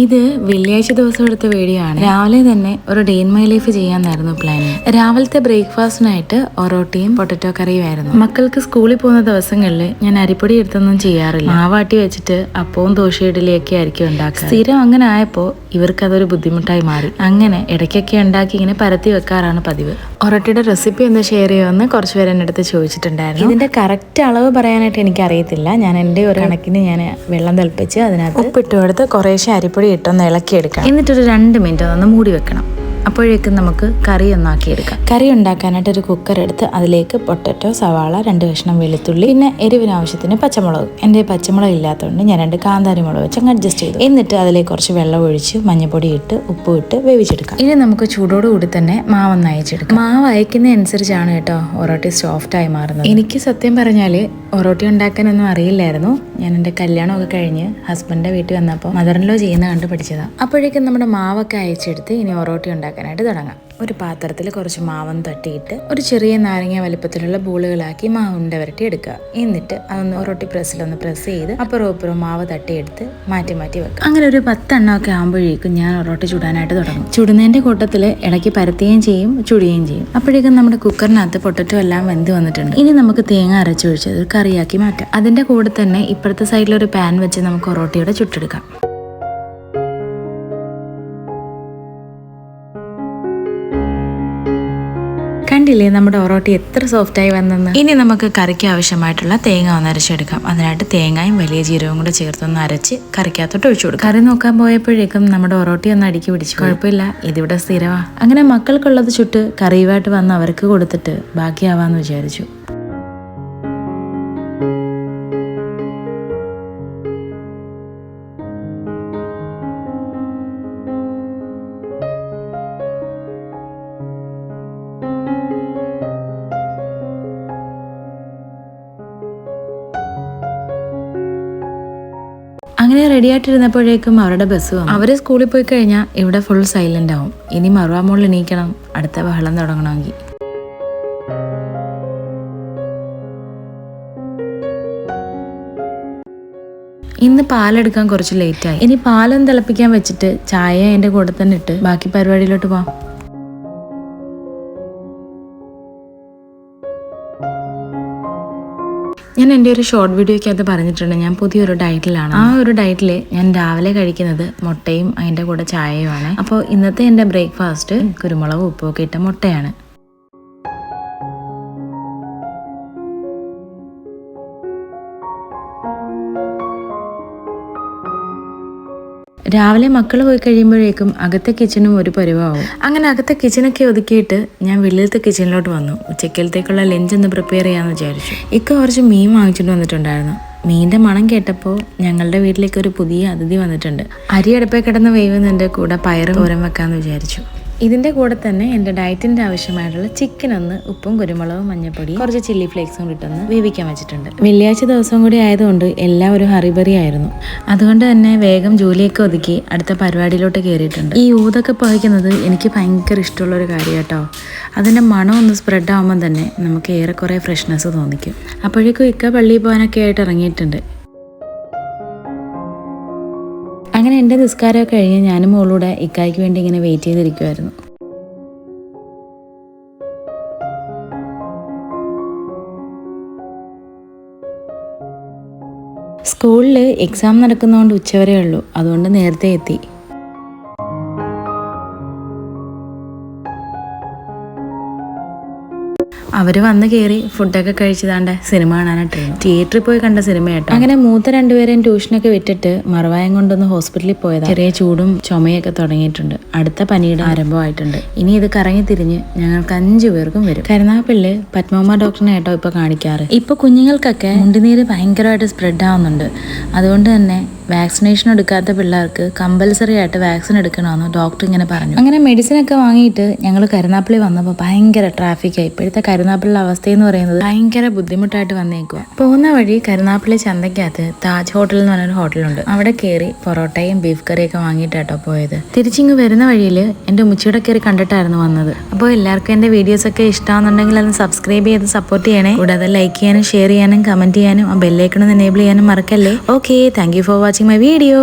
ഇത് വെള്ളിയാഴ്ച ദിവസം എടുത്ത വീഡിയോ ആണ് രാവിലെ തന്നെ ഒരു ഡേ ഇൻ മൈ ലൈഫ് ചെയ്യാന്നായിരുന്നു പ്ലാൻ രാവിലത്തെ ബ്രേക്ക്ഫാസ്റ്റിനായിട്ട് ഒറോട്ടിയും പൊട്ടറ്റോ കറിയും ആയിരുന്നു മക്കൾക്ക് സ്കൂളിൽ പോകുന്ന ദിവസങ്ങളിൽ ഞാൻ അരിപ്പൊടി എടുത്തൊന്നും ചെയ്യാറില്ല. മാവാട്ടി വെച്ചിട്ട് അപ്പവും ദോശ ഇഡലിയൊക്കെ ആയിരിക്കും ഉണ്ടാക്കുക സ്ഥിരം അങ്ങനെ ആയപ്പോൾ ഇവർക്ക് അതൊരു ബുദ്ധിമുട്ടായി മാറി. അങ്ങനെ ഇടയ്ക്കൊക്കെ ഉണ്ടാക്കി ഇങ്ങനെ പരത്തി വെക്കാറാണ് പതിവ്. ഒറോട്ടിയുടെ റെസിപ്പി ഒന്ന് ഷെയർ ചെയ്യുമെന്ന് കുറച്ച് പേര് എന്റെ അടുത്ത് ചോദിച്ചിട്ടുണ്ടായിരുന്നു. ഇതിന്റെ കറക്റ്റ് അളവ് പറയാനായിട്ട് എനിക്ക് അറിയത്തില്ല ഞാൻ എന്റെ ഒരു കണക്കിന് ഞാൻ വെള്ളം തിളപ്പിച്ച് അതിനകത്ത് ഉപ്പിട്ട് കൊടുത്ത് കുറേശ്ശെ അരിപ്പൊടി ഇട്ടൊന്ന് ഇളക്കിയെടുക്കണം. എന്നിട്ടൊരു രണ്ട് മിനിറ്റ് ഒന്ന് മൂടി വെക്കണം. അപ്പോഴേക്കും നമുക്ക് കറി ഒന്നാക്കിയെടുക്കാം. കറി ഉണ്ടാക്കാനായിട്ട് ഒരു കുക്കർ എടുത്ത് അതിലേക്ക് പൊട്ടറ്റോ സവാള രണ്ട് കഷ്ണം വെളുത്തുള്ളി പിന്നെ എരിവിന് ആവശ്യത്തിന് പച്ചമുളക്. എന്റെ പച്ചമുളക് ഇല്ലാത്തതുകൊണ്ട് ഞാൻ രണ്ട് കാന്താരി മുളക് വെച്ച് അങ്ങ് അഡ്ജസ്റ്റ് ചെയ്തു. എന്നിട്ട് അതിലേക്ക് കുറച്ച് വെള്ളം ഒഴിച്ച് മഞ്ഞൾപ്പൊടി ഇട്ട് ഉപ്പ് ഇട്ട് വേവിച്ചെടുക്കാം. ഇനി നമുക്ക് ചൂടോട് കൂടി തന്നെ മാവൊന്ന് അയച്ചെടുക്കാം. മാവ് അയക്കുന്ന അനുസരിച്ചാണ് കേട്ടോ ഒറോട്ടി സോഫ്റ്റ് ആയി മാറുന്നത്. എനിക്ക് സത്യം പറഞ്ഞാൽ ഒറോട്ടി ഉണ്ടാക്കാനൊന്നും അറിയില്ലായിരുന്നു. ഞാൻ എന്റെ കല്യാണമൊക്കെ കഴിഞ്ഞ് ഹസ്ബൻഡിന്റെ വീട്ടിൽ വന്നപ്പോൾ മദറിൻലോ ചെയ്യുന്ന കണ്ട് പഠിച്ചതാണ് അപ്പോഴേക്കും നമ്മുടെ മാവൊക്കെ അയച്ചെടുത്ത് ഇനി ഒറോട്ടി ഉണ്ടാക്കാനായിട്ട് തുടങ്ങാം. ഒരു പാത്രത്തിൽ കുറച്ച് മാവും തട്ടിയിട്ട് ഒരു ചെറിയ നാരങ്ങ വലിപ്പത്തിലുള്ള ബോളുകളാക്കി മാവിന്റെ വരട്ടി എടുക്കുക. എന്നിട്ട് അതൊന്ന് ഒരൊട്ടി പ്രസ്സിലൊന്ന് പ്രസ് ചെയ്ത് അപ്പുറം അപ്പുറം മാവ് തട്ടിയെടുത്ത് മാറ്റി മാറ്റി വെക്കുക. അങ്ങനെ ഒരു പത്തെണ്ണമൊക്കെ ആകുമ്പോഴേക്കും ഞാൻ ഒറോട്ടി ചുടാനായിട്ട് തുടങ്ങും. ചുടുന്നതിന്റെ കൂട്ടത്തിൽ ഇടയ്ക്ക് പരത്തുകയും ചെയ്യും ചുടുകയും ചെയ്യും. അപ്പോഴേക്കും നമ്മുടെ കുക്കറിനകത്ത് പൊട്ടറ്റോ എല്ലാം വെന്ത് വന്നിട്ടുണ്ട്. ഇനി നമുക്ക് തേങ്ങ അരച്ചൊഴിച്ചത് കറിയാക്കി മാറ്റാം. അതിന്റെ കൂടെ തന്നെ ഇപ്പുറത്തെ സൈഡിലൊരു പാൻ വെച്ച് നമുക്ക് ഒറോട്ടിയുടെ ചുട്ടെടുക്കാം. കണ്ടില്ലേ നമ്മുടെ ഒറോട്ടി എത്ര സോഫ്റ്റായി വന്നെന്ന്? ഇനി നമുക്ക് കറിക്ക് ആവശ്യമായിട്ടുള്ള തേങ്ങ ഒന്ന് അരച്ചെടുക്കാം. അതിനായിട്ട് തേങ്ങയും വലിയ ജീരകവും കൂടെ ചേർത്തൊന്ന് അരച്ച് കറിക്കകത്തോട്ട് ഒഴിച്ചു കൊടുക്കും. കറി നോക്കാൻ പോയപ്പോഴേക്കും നമ്മുടെ ഒറോട്ടി ഒന്ന് അടുക്കി പിടിച്ചു. കുഴപ്പമില്ല ഇതിവിടെ സ്ഥിരമാണ് അങ്ങനെ മക്കൾക്കുള്ളത് ചുട്ട് കറിയുമായിട്ട് വന്ന് അവർക്ക് കൊടുത്തിട്ട് ബാക്കിയാവാന്ന് വിചാരിച്ചു. അങ്ങനെ റെഡി ആയിട്ടിരുന്നപ്പോഴേക്കും അവരുടെ ബസ് വന്നു. അവർ സ്കൂളിൽ പോയി കഴിഞ്ഞാൽ ഇവിടെ ഫുൾ സൈലന്റ് ആവും. ഇനി മറുവാ മോളിൽ എണീക്കണം. അടുത്ത ബഹളം തുടങ്ങണമെങ്കിൽ ഇന്ന് പാലെടുക്കാൻ കുറച്ച് ലേറ്റായി ഇനി പാലം തിളപ്പിക്കാൻ വെച്ചിട്ട് ചായ എന്റെ കൂടെ തന്നെ ഇട്ട് ബാക്കി പരിപാടിയിലോട്ട് പോവാം. ഞാൻ എന്റെ ഒരു ഷോർട്ട് വീഡിയോയ്ക്ക് അത് പറഞ്ഞിട്ടുണ്ട്. ഞാൻ പുതിയൊരു ഡയറ്റിലാണ് ആ ഒരു ഡയറ്റിൽ ഞാൻ രാവിലെ കഴിക്കുന്നത് മുട്ടയും അതിന്റെ കൂടെ ചായയുമാണ്. അപ്പോൾ ഇന്നത്തെ എന്റെ ബ്രേക്ക്ഫാസ്റ്റ് കുരുമുളക് ഒക്കെ ഇട്ട മുട്ടയാണ്. രാവിലെ മക്കൾ പോയി കഴിയുമ്പോഴേക്കും അകത്തെ കിച്ചണും ഒരു പരിവാവും. അങ്ങനെ അകത്തെ കിച്ചണൊക്കെ ഒതുക്കിയിട്ട് ഞാൻ വെളിയിലത്തെ കിച്ചണിലോട്ട് വന്നു. ഉച്ചക്കലത്തേക്കുള്ള ലഞ്ച് ഒന്ന് പ്രിപ്പയർ ചെയ്യാമെന്ന് വിചാരിച്ചു. ഇക്ക കുറച്ച് മീൻ വാങ്ങിച്ചിട്ട് വന്നിട്ടുണ്ടായിരുന്നു. മീന്റെ മണം കേട്ടപ്പോൾ ഞങ്ങളുടെ വീട്ടിലേക്ക് ഒരു പുതിയ അതിഥി വന്നിട്ടുണ്ട്. അരി അടുപ്പേ കിടന്ന് വേവുന്നുണ്ട് കൂടെ പയറ് തോരൻ വെക്കാമെന്ന് വിചാരിച്ചു. ഇതിന്റെ കൂടെ തന്നെ എന്റെ ഡയറ്റിന്റെ ആവശ്യമായിട്ടുള്ള ചിക്കൻ ഒന്ന് ഉപ്പും കുരുമുളകും മഞ്ഞപ്പൊടി കുറച്ച് ചില്ലി ഫ്ലേക്സും ഇട്ടൊന്ന് വേവിക്കാൻ വെച്ചിട്ടുണ്ട്. വെള്ളിയാഴ്ച ദിവസം കൂടി ആയതുകൊണ്ട് എല്ലാം ഒരു ഹറിബറി ആയിരുന്നു. അതുകൊണ്ട് തന്നെ വേഗം ജോലിയൊക്കെ ഒതുക്കി അടുത്ത പരിപാടിയിലോട്ട് കയറിയിട്ടുണ്ട്. ഈ ഊതൊക്കെ പുകയ്ക്കുന്നത് എനിക്ക് ഭയങ്കര ഇഷ്ടമുള്ള ഒരു കാര്യം കേട്ടോ അതിന്റെ മണം ഒന്ന് സ്പ്രെഡ് ആകുമ്പോൾ തന്നെ നമുക്ക് ഏറെക്കുറെ ഫ്രഷ്നെസ് തോന്നിക്കും. അപ്പോഴേക്കും ഇക്ക പള്ളിയിൽ പോകാനൊക്കെ ആയിട്ട് ഇറങ്ങിയിട്ടുണ്ട്. എന്റെ നിസ്കാരമൊക്കെ കഴിഞ്ഞ് ഞാനും മോളൂടെ ഇക്കായ്ക്ക് വേണ്ടി ഇങ്ങനെ വെയിറ്റ് ചെയ്തിരിക്കുമായിരുന്നു സ്കൂളിൽ എക്സാം നടക്കുന്നതുകൊണ്ട് ഉച്ചവരെ ഉള്ളൂ. അതുകൊണ്ട് നേരത്തെ എത്തി. അവർ വന്ന് കയറി ഫുഡൊക്കെ കഴിച്ചതാണ്ട് സിനിമ കാണാനായിട്ട്. തിയേറ്ററിൽ പോയി കണ്ട സിനിമ കേട്ടോ അങ്ങനെ മൂത്ത രണ്ടുപേരെയും ട്യൂഷനൊക്കെ വിട്ടിട്ട് മറവായം കൊണ്ടൊന്ന് ഹോസ്പിറ്റലിൽ പോയതാ. ചെറിയ ചൂടും ചുമയൊക്കെ തുടങ്ങിയിട്ടുണ്ട്. അടുത്ത പനിയുടെ ആരംഭമായിട്ടുണ്ട്. ഇനി ഇത് കറങ്ങി തിരിഞ്ഞ് ഞങ്ങൾക്ക് അഞ്ചു പേർക്കും വരും. കരുനാഗപ്പള്ളി പത്മമ്മ ഡോക്ടറിനെ കേട്ടോ ഇപ്പൊ കാണിക്കാറ്. ഇപ്പൊ കുഞ്ഞുങ്ങൾക്കൊക്കെ മുണ്ടിനീര് ഭയങ്കരമായിട്ട് സ്പ്രെഡ് ആവുന്നുണ്ട്. അതുകൊണ്ട് തന്നെ വാക്സിനേഷൻ എടുക്കാത്ത പിള്ളേർക്ക് കമ്പൽസറി ആയിട്ട് വാക്സിൻ എടുക്കണമെന്ന് ഡോക്ടർ ഇങ്ങനെ പറഞ്ഞു. അങ്ങനെ മെഡിസിൻ ഒക്കെ വാങ്ങിയിട്ട് ഞങ്ങൾ കരുനാപ്പള്ളി വന്നപ്പോൾ ഭയങ്കര ട്രാഫിക്കായി ഇപ്പോഴത്തെ കരുനാപ്പള്ളി അവസ്ഥ എന്ന് പറയുന്നത് ഭയങ്കര ബുദ്ധിമുട്ടായിട്ട് വന്നേക്കുക പോകുന്ന വഴി കരുനാപ്പിളി ചന്തയ്ക്കകത്ത് താജ് ഹോട്ടൽ എന്ന് പറഞ്ഞൊരു ഹോട്ടലുണ്ട്. അവിടെ കയറി പൊറോട്ടയും ബീഫ് കറിയൊക്കെ വാങ്ങിയിട്ടാട്ടോ പോയത്. തിരിച്ചിങ്ങ് വരുന്ന വഴിയിൽ എന്റെ ഉമ്മച്ചിയുടെ കയറി കണ്ടിട്ടായിരുന്നു വന്നത്. അപ്പോൾ എല്ലാവർക്കും എന്റെ വീഡിയോസ് ഒക്കെ ഇഷ്ടമാണെന്നുണ്ടെങ്കിൽ അത് സബ്സ്ക്രൈബ് ചെയ്ത് സപ്പോർട്ട് ചെയ്യണേ. കൂടാതെ ലൈക്ക് ചെയ്യാനും ഷെയർ ചെയ്യാനും കമന്റ് ചെയ്യാനും ആ ബെല്ലൈക്കണം എനേബിൾ ചെയ്യാനും മറക്കല്ലേ? Okay thank for watching my video